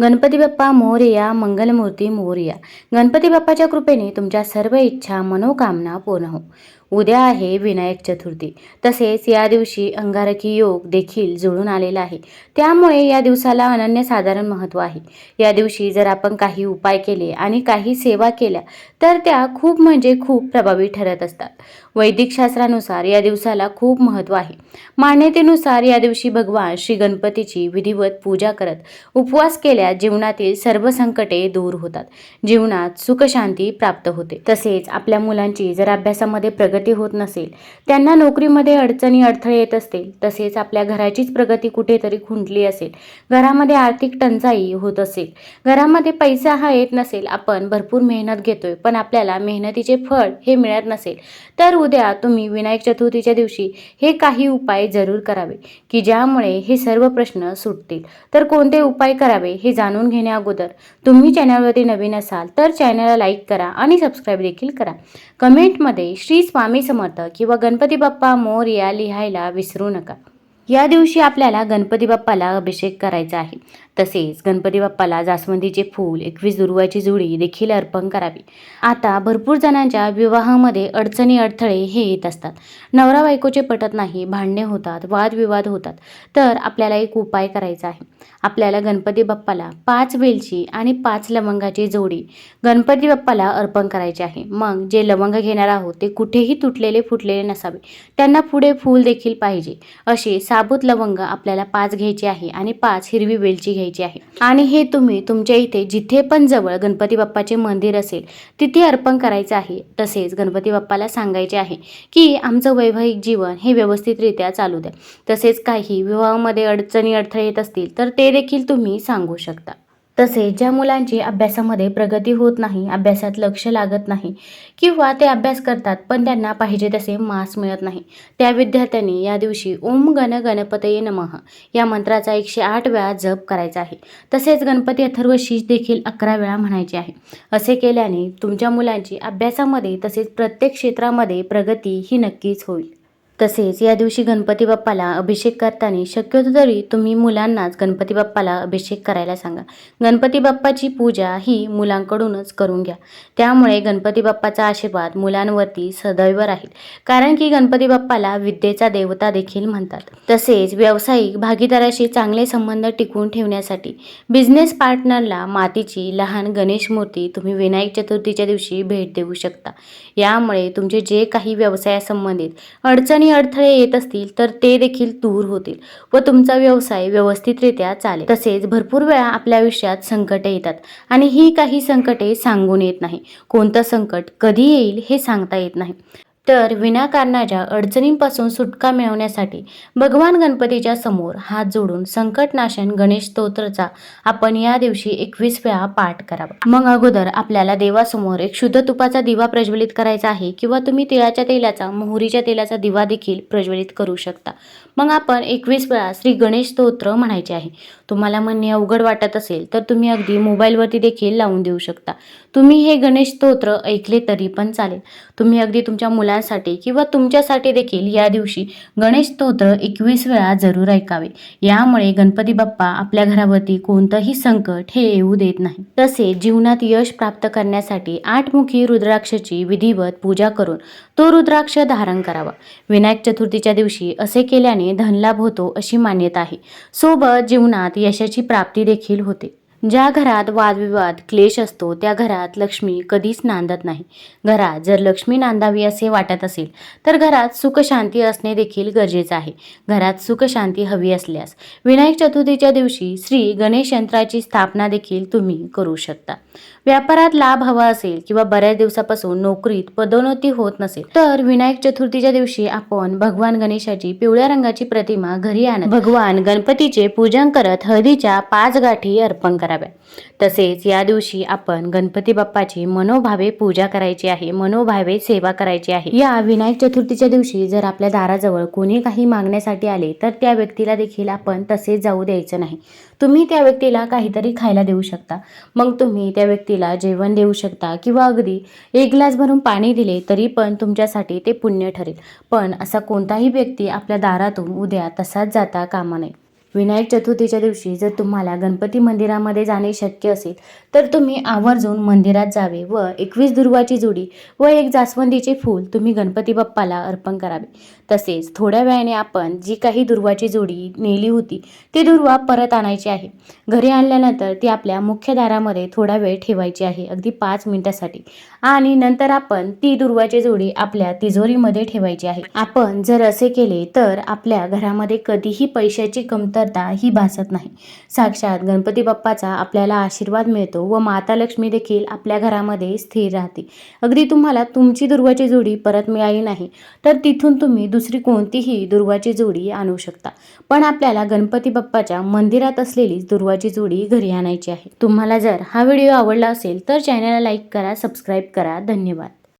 गणपती बाप्पा मोरया मंगलमूर्ती मोरया. गणपती बाप्पाच्या कृपेने तुमच्या सर्व इच्छा मनोकामना पूर्ण हो. उद्या आहे विनायक चतुर्थी. तसेच या दिवशी अंगारकी योग देखील जुळून आलेला आहे. त्यामुळे या दिवसाला अनन्यसाधारण महत्त्व आहे. या दिवशी जर आपण काही उपाय केले आणि काही सेवा केल्या तर त्या खूप म्हणजे खूप प्रभावी ठरत असतात. वैदिक शास्त्रानुसार या दिवसाला खूप महत्त्व आहे. मान्यतेनुसार या दिवशी भगवान श्री गणपतीची विधिवत पूजा करत उपवास केल्यास जीवनातील सर्व संकटे दूर होतात. जीवनात सुखशांती प्राप्त होते. तसेच आपल्या मुलांची जर अभ्यासामध्ये प्रगती होत नसेल. त्यांना नोकरीमध्ये अडचणी अडथळे येत असतील. तसेच आपल्या घराचीच प्रगती कुठेतरी खुंटली असेल. घरामध्ये आर्थिक टंचाई होत असेल. घरामध्ये पैसा हा येत नसेल. आपण भरपूर मेहनत घेतोय पण आपल्याला मेहनतीचे फळ हे मिळत नसेल. तर उद्या तुम्ही विनायक चतुर्थीच्या दिवशी हे काही उपाय जरूर करावे की ज्यामुळे हे सर्व प्रश्न सुटतील. तर कोणते उपाय करावे हे जाणून घेण्या अगोदर तुम्ही चॅनलवरती नवीन असाल तर चॅनलला लाईक करा आणि सबस्क्राईब देखील करा. कमेंटमध्ये श्री स्वामी समर्थ किंवा गणपती बाप्पा मोर या लिहायला विसरू नका. या दिवशी आपल्याला गणपती बाप्पाला अभिषेक करायचा आहे. तसेच गणपती बाप्पाला जास्वंदीचे फूल एकवीस दुर्वाची जुडी देखील अर्पण करावी. आता भरपूर जणांच्या विवाहामध्ये अडचणी अडथळे हे येत असतात. नवरा बायकोचे पटत नाही भांडणे होतात वादविवाद होतात. तर आपल्याला एक उपाय करायचा आहे. आपल्याला गणपती बाप्पाला पाच वेलची आणि पाच लवंगाची जोडी गणपती बाप्पाला अर्पण करायची आहे. मग जे लवंग घेणार आहोत ते कुठेही तुटलेले फुटलेले नसावे. त्यांना पुढे फूल देखील पाहिजे. असे साबूत लवंग आपल्याला पाच घ्यायचे आहे आणि पाच हिरवी वेलची घ्यायची आहे. आणि हे तुम्ही तुमच्या इथे जिथे पण जवळ गणपती बाप्पाचे मंदिर असेल तिथे अर्पण करायचं आहे. तसेच गणपती बाप्पाला सांगायचे आहे की आमचं वैवाहिक जीवन हे व्यवस्थितरित्या चालू द्या. तसेच काही विवाहामध्ये अडचणी अडथळे येत असतील तर ते देखील तुम्ही सांगू शकता. तसेच ज्या मुलांची अभ्यासामध्ये प्रगती होत नाही अभ्यासात लक्ष लागत नाही किंवा ते अभ्यास करतात पण त्यांना पाहिजे तसे मास मिळत नाही त्या विद्यार्थ्यांनी या दिवशी ओम गण गणपतये नमः या मंत्राचा एकशे आठ वेळा जप करायचा आहे. तसेच गणपती अथर्वशीष देखील अकरा वेळा म्हणायचे आहे. असे केल्याने तुमच्या मुलांची अभ्यासामध्ये तसेच प्रत्येक क्षेत्रामध्ये प्रगती ही नक्कीच होईल. तसेच या दिवशी गणपती बाप्पाला अभिषेक करताना शक्यतो तरी तुम्ही मुलांनाच गणपती बाप्पाला अभिषेक करायला सांगा. गणपती बाप्पाची पूजा ही मुलांकडूनच करून घ्या. त्यामुळे गणपती बाप्पाचा आशीर्वाद मुलांवरती सदैव राहील. कारण की गणपती बाप्पाला विद्येचा देवता देखील म्हणतात. तसेच व्यावसायिक भागीदाराशी चांगले संबंध टिकवून ठेवण्यासाठी बिझनेस पार्टनरला मातीची लहान गणेश मूर्ती तुम्ही विनायक चतुर्थीच्या दिवशी भेट देऊ शकता. यामुळे तुमचे जे काही व्यवसायासंबंधित अडचणी अडथळे येत असतील तर ते देखील दूर होतील व तुमचा व्यवसाय व्यवस्थितरित्या चालेल. तसेच भरपूर वेळा आपल्या आयुष्यात संकटे येतात आणि ही काही संकटे सांगून येत नाही. कोणतं संकट कधी येईल हे सांगता येत नाही. तर विनाकारणाच्या अडचणींपासून सुटका मिळवण्यासाठी भगवान गणपतीच्या समोर हात जोडून संकटनाशन गणेश स्तोत्रचा आपण या दिवशी एकवीस वेळा पाठ करावा. मग अगोदर आपल्याला देवासमोर एक शुद्ध तुपाचा दिवा प्रज्वलित करायचा आहे किंवा तुम्ही तिळाच्या तेलाचा मोहरीच्या तेलाचा दिवा देखील प्रज्वलित करू शकता. मग आपण एकवीस वेळा श्री गणेश स्तोत्र म्हणायचे आहे. तुम्हाला म्हणणे अवघड वाटत असेल तर तुम्ही अगदी मोबाईलवरती देखील लावून देऊ शकता. तुम्ही हे गणेश स्तोत्र ऐकले तरी पण चालेल. तुम्ही अगदी तुमच्या मुला मुलांसाठी किंवा तुमच्यासाठी देखील या दिवशी गणेश स्तोत्र एकवीस वेळा जरूर ऐकावे. यामुळे गणपती बाप्पा आपल्या घरावरती कोणतंही संकट हे येऊ देत नाही. तसेच जीवनात यश प्राप्त करण्यासाठी आठमुखी रुद्राक्षाची विधिवत पूजा करून तो रुद्राक्ष धारण करावा. विनायक चतुर्थीच्या दिवशी असे केल्याने धनलाभ होतो अशी मान्यता आहे. सोबत जीवनात यशाची प्राप्ती देखील होते. ज्या घरात वादविवाद क्लेश असतो त्या घरात लक्ष्मी कधीच नांदत नाही. घरात जर लक्ष्मी नांदावी असे वाटत असेल तर घरात सुखशांती असणे देखील गरजेचं आहे. घरात सुखशांती हवी असल्यास विनायक चतुर्थीच्या दिवशी श्री गणेश यंत्राची स्थापना देखील तुम्ही करू शकता. व्यापारात लाभ हवा असेल किंवा बऱ्याच दिवसापासून नोकरीत पदोन्नती होत नसेल तर विनायक चतुर्थीच्या दिवशी आपण भगवान गणेशाची पिवळ्या रंगाची प्रतिमा घरी आणत भगवान गणपतीचे पूजन करत हळदीच्या पाच गाठी अर्पण कराव्या. तसेच या दिवशी आपण गणपती बाप्पाची मनोभावे पूजा करायची आहे मनोभावे सेवा करायची आहे. या विनायक चतुर्थीच्या दिवशी जर आपल्या दाराजवळ कोणी काही मागण्यासाठी आले तर त्या व्यक्तीला देखील आपण तसेच जाऊ द्यायचं नाही. तुम्ही त्या व्यक्तीला काहीतरी खायला देऊ शकता. मग तुम्ही त्या व्यक्तीला जेवण देऊ शकता किंवा अगदी एक ग्लास भरून पाणी दिले तरी पण तुमच्यासाठी ते पुण्य ठरेल. पण असा कोणताही व्यक्ती आपल्या दारातून उद्या तसाच जाता कामा नये. विनायक चतुर्थीच्या दिवशी जर तुम्हाला गणपती मंदिरामध्ये जाणे शक्य असेल तर तुम्ही आवर्जून मंदिरात जावे व एकवीस दुर्वाची जोडी व एक जास्वंदीचे फूल तुम्ही गणपती बाप्पाला अर्पण करावे. तसेच थोड्या वेळाने आपण जी काही दुर्वाची जोडी नेली होती ती दुर्वा परत आणायची आहे. घरी आणल्यानंतर ती आपल्या मुख्य दारामध्ये थोडा वेळ ठेवायची आहे अगदी पाच मिनिटासाठी. आणि नंतर आपण ती दुर्वाची जोडी आपल्या तिजोरीमध्ये ठेवायची आहे. आपण जर असे केले तर आपल्या घरामध्ये कधीही पैशाची कमतरता ही भासत नाही. साक्षात गणपती बाप्पाचा आपल्याला आशीर्वाद मिळतो व माता लक्ष्मी देखील आपल्या घरामध्ये स्थिर राहते. अगदी तुम्हाला तुमची दुर्वाची जोडी परत मिळाली नाही तर तिथून तुम्ही दुसरी कोणतीही दुर्वाची जोडी आणू शकता. पण आपल्याला गणपती बाप्पाच्या मंदिरात असलेली दुर्वाची जोडी घरी आणायची आहे. तुम्हाला जर हा व्हिडिओ आवडला असेल तर चॅनलला लाईक करा सबस्क्राईब करा. धन्यवाद.